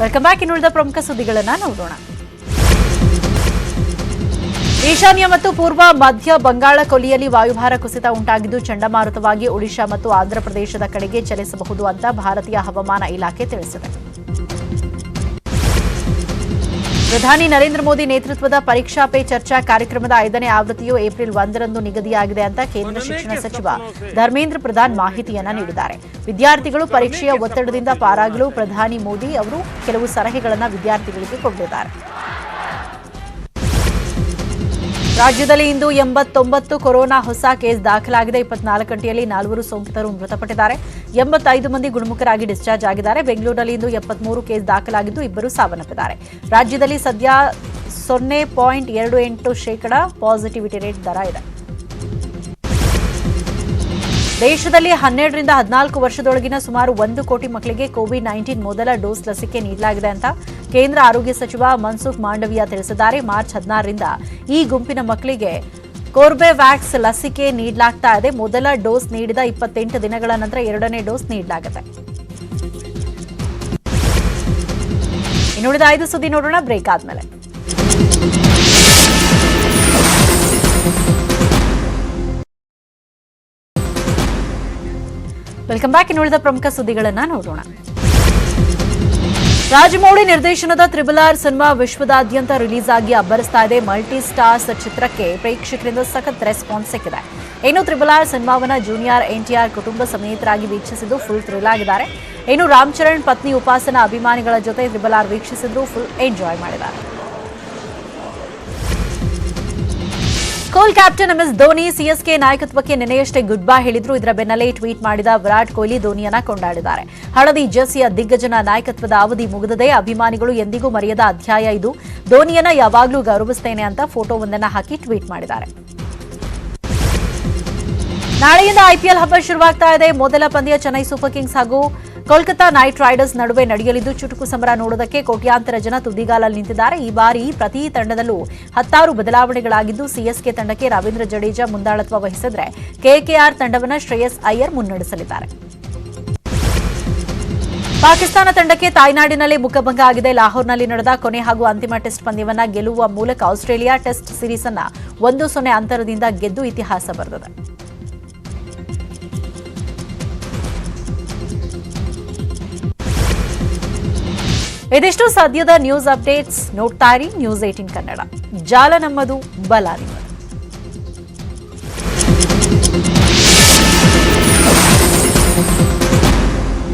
Welcome back ಇನ್ನುಳಿದ ಪ್ರಮುಖ ಸುದ್ದಿಗಳನ್ನು ನೋಡೋಣ. ಈಶಾನ್ಯ ಮತ್ತು ಪೂರ್ವ ಮಧ್ಯ ಬಂಗಾಳ ಕೊಲ್ಲಿಯಲ್ಲಿ ವಾಯುಭಾರ ಕುಸಿತ ಉಂಟಾಗಿದ್ದು ಚಂಡಮಾರುತವಾಗಿ ಒಡಿಶಾ ಮತ್ತು ಆಂಧ್ರಪ್ರದೇಶದ ಕಡೆಗೆ ಚಲಿಸಬಹುದು ಅಂತ ಭಾರತೀಯ ಹವಾಮಾನ ಇಲಾಖೆ ತಿಳಿಸಿದೆ. ಪ್ರಧಾನಿ ನರೇಂದ್ರ ಮೋದಿ ನೇತೃತ್ವದ ಪರೀಕ್ಷಾ ಪೇ ಚರ್ಚಾ ಕಾರ್ಯಕ್ರಮದ ಐದನೇ ಆವೃತ್ತಿಯು ಏಪ್ರಿಲ್ ಒಂದರಂದು ನಿಗದಿಯಾಗಿದೆ ಅಂತ ಕೇಂದ್ರ ಶಿಕ್ಷಣ ಸಚಿವ ಧರ್ಮೇಂದ್ರ ಪ್ರಧಾನ್ ಮಾಹಿತಿಯನ್ನ ನೀಡಿದ್ದಾರೆ. ವಿದ್ಯಾರ್ಥಿಗಳು ಪರೀಕ್ಷೆಯ ಒತ್ತಡದಿಂದ ಪಾರಾಗಲು ಪ್ರಧಾನಿ ಮೋದಿ ಅವರು ಕೆಲವು ಸಲಹೆಗಳನ್ನು ವಿದ್ಯಾರ್ಥಿಗಳಿಗೆ ಕೊಟ್ಟಿದ್ದಾರೆ. ರಾಜ್ಯದಲ್ಲಿ ಇಂದು ಎಂಬತ್ತೊಂಬತ್ತು ಕೊರೋನಾ ಹೊಸ ಕೇಸ್ ದಾಖಲಾಗಿದೆ. ಇಪ್ಪತ್ನಾಲ್ಕು ಗಂಟೆಯಲ್ಲಿ ನಾಲ್ವರು ಸೋಂಕಿತರು ಮೃತಪಟ್ಟಿದ್ದಾರೆ. ಎಂಬತ್ತೈದು ಮಂದಿ ಗುಣಮುಖರಾಗಿ ಡಿಸ್ಚಾರ್ಜ್ ಆಗಿದ್ದಾರೆ. ಬೆಂಗಳೂರಿನಲ್ಲಿ ಇಂದು ಎಪ್ಪತ್ಮೂರು ಕೇಸ್ ದಾಖಲಾಗಿದ್ದು ಇಬ್ಬರು ಸಾವನ್ನಪ್ಪಿದ್ದಾರೆ. ರಾಜ್ಯದಲ್ಲಿ ಸದ್ಯ ಸೊನ್ನೆ ಪಾಯಿಂಟ್ ಎರಡು ಎಂಟು ಶೇಕಡ ಪಾಸಿಟಿವಿಟಿ ರೇಟ್ ದರ ಇದೆ. ದೇಶದಲ್ಲಿ ಹನ್ನೆರಡರಿಂದ ಹದಿನಾಲ್ಕು ವರ್ಷದೊಳಗಿನ ಸುಮಾರು ಒಂದು ಕೋಟಿ ಮಕ್ಕಳಿಗೆ ಕೋವಿಡ್ ನೈನ್ಟೀನ್ ಮೊದಲ ಡೋಸ್ ಲಸಿಕೆ ನೀಡಲಾಗಿದೆ ಅಂತ ಕೇಂದ್ರ ಆರೋಗ್ಯ ಸಚಿವ ಮನ್ಸುಖ್ ಮಾಂಡವಿಯಾ ತಿಳಿಸಿದ್ದಾರೆ. ಮಾರ್ಚ್ ಹದಿನಾರರಿಂದ ಈ ಗುಂಪಿನ ಮಕ್ಕಳಿಗೆ ಕೋರ್ಬೆವ್ಯಾಕ್ಸ್ ಲಸಿಕೆ ನೀಡಲಾಗ್ತಾ ಇದೆ. ಮೊದಲ ಡೋಸ್ ನೀಡಿದ ಇಪ್ಪತ್ತೆಂಟು ದಿನಗಳ ನಂತರ ಎರಡನೇ ಡೋಸ್ ನೀಡಲಾಗುತ್ತೆ. ಇನ್ನುಳಿದ ಐದು ಸುದ್ದಿ ನೋಡೋಣ. ಬ್ರೇಕ್ ಆದ್ಮೇಲೆ. ವೆಲ್ಕಮ್ ಬ್ಯಾಕ್ ಇನ್ನುಳಿದ ಪ್ರಮುಖ ಸುದ್ದಿಗಳನ್ನ ನೋಡೋಣ. ರಾಜಮೌಳಿ ನಿರ್ದೇಶನದ ತ್ರಿಬಲ್ ಆರ್ ಸಿನಿಮಾ ವಿಶ್ವದಾದ್ಯಂತ ರಿಲೀಸ್ ಆಗಿ ಅಬ್ಬರಿಸ್ತಾ ಇದೆ. ಮಲ್ಟಿ ಸ್ಟಾರ್ಸ್ ಚಿತ್ರಕ್ಕೆ ಪ್ರೇಕ್ಷಕರಿಂದ ಸಖತ್ ರೆಸ್ಪಾನ್ಸ್ ಸಿಕ್ಕಿದೆ. ಇನ್ನು ತ್ರಿಬಲ್ ಆರ್ ಸಿನಿಮಾವನ್ನ ಜೂನಿಯರ್ ಎನ್ಟಿಆರ್ ಕುಟುಂಬ ಸಮೇತರಾಗಿ ವೀಕ್ಷಿಸಿದ್ದು ಫುಲ್ ಥ್ರಿಲ್ ಆಗಿದ್ದಾರೆ. ಇನ್ನು ರಾಮ್ ಚರಣ್ ಪತ್ನಿ ಉಪಾಸನ ಅಭಿಮಾನಿಗಳ ಜೊತೆ ತ್ರಿಬಲ್ ಆರ್ ವೀಕ್ಷಿಸಿದ್ರು ಫುಲ್ ಎಂಜಾಯ್ ಮಾಡಿದ್ದಾರೆ. School captain MS Dhoni CSK ನಾಯಕತ್ವಕ್ಕೆ ನಿನ್ನೆಯಷ್ಟೇ ಗುಡ್ ಬೈ ಹೇಳಿದ್ರು. ಇದರ ಬೆನ್ನಲ್ಲೇ ಟ್ವೀಟ್ ಮಾಡಿದ ವಿರಾಟ್ ಕೊಹ್ಲಿ ಧೋನಿಯನ್ನ ಕೊಂಡಾಡಿದ್ದಾರೆ. ಹಳದಿ ಜರ್ಸಿಯ ದಿಗ್ಗಜನ ನಾಯಕತ್ವದ ಅವಧಿ ಮುಗಿದದೆ ಅಭಿಮಾನಿಗಳು ಎಂದಿಗೂ ಮರೆಯದ ಅಧ್ಯಾಯ ಇದು. ಧೋನಿಯನ್ನ ಯಾವಾಗಲೂ ಗೌರವಿಸ್ತೇನೆ ಅಂತ ಫೋಟೋವೊಂದನ್ನು ಹಾಕಿ ಟ್ವೀಟ್ ಮಾಡಿದ್ದಾರೆ. ನಾಳೆಯಿಂದ ಐಪಿಎಲ್ ಹಬ್ಬ ಶುರುವಾಗ್ತಾ ಇದೆ. ಮೊದಲ ಪಂದ್ಯ ಚೆನ್ನೈ ಸೂಪರ್ ಕಿಂಗ್ಸ್ ಹಾಗೂ ಕೋಲ್ಕತಾ ನೈಟ್ ರೈಡರ್ಸ್ ನಡುವೆ ನಡೆಯಲಿದ್ದು ಚುಟುಕು ಸಮರ ನೋಡೋದಕ್ಕೆ ಕೋಟ್ಯಾಂತರ ಜನ ತುದಿಗಾಲಲ್ಲಿ ನಿಂತಿದ್ದಾರೆ. ಈ ಬಾರಿ ಪ್ರತಿ ತಂಡದಲ್ಲೂ ಹತ್ತಾರು ಬದಲಾವಣೆಗಳಾಗಿದ್ದು ಸಿಎಸ್ಕೆ ತಂಡಕ್ಕೆ ರವೀಂದ್ರ ಜಡೇಜಾ ಮುಂದಾಳತ್ವ ವಹಿಸಿದ್ರೆ ಕೆಕೆಆರ್ ತಂಡವನ್ನ ಶ್ರೇಯಸ್ ಅಯ್ಯರ್ ಮುನ್ನಡೆಸಲಿದ್ದಾರೆ. ಪಾಕಿಸ್ತಾನ ತಂಡಕ್ಕೆ ತಾಯ್ನಾಡಿನಲ್ಲಿ ಮುಖಭಂಗ ಆಗಿದೆ. ಲಾಹೋರ್ನಲ್ಲಿ ನಡೆದ ಕೊನೆ ಹಾಗೂ ಅಂತಿಮ ಟೆಸ್ಟ್ ಪಂದ್ಯವನ್ನು ಗೆಲ್ಲುವ ಮೂಲಕ ಆಸ್ಟ್ರೇಲಿಯಾ ಟೆಸ್ಟ್ ಸಿರೀಸ್ ಅನ್ನು ಒಂದು ಸೊನ್ನೆ ಅಂತರದಿಂದ ಗೆದ್ದು ಇತಿಹಾಸ ಬರೆದಿದೆ. ಇದಿಷ್ಟು ಸದ್ಯದ ನ್ಯೂಸ್ ಅಪ್ಡೇಟ್ಸ್ ನೋಡ್ತಾ ಇರಿ ನ್ಯೂಸ್ ಏಟಿನ್ ಕನ್ನಡ. ಜಾಲ ನಮ್ಮದು ಬಲ ನಿಮ್ಮದು.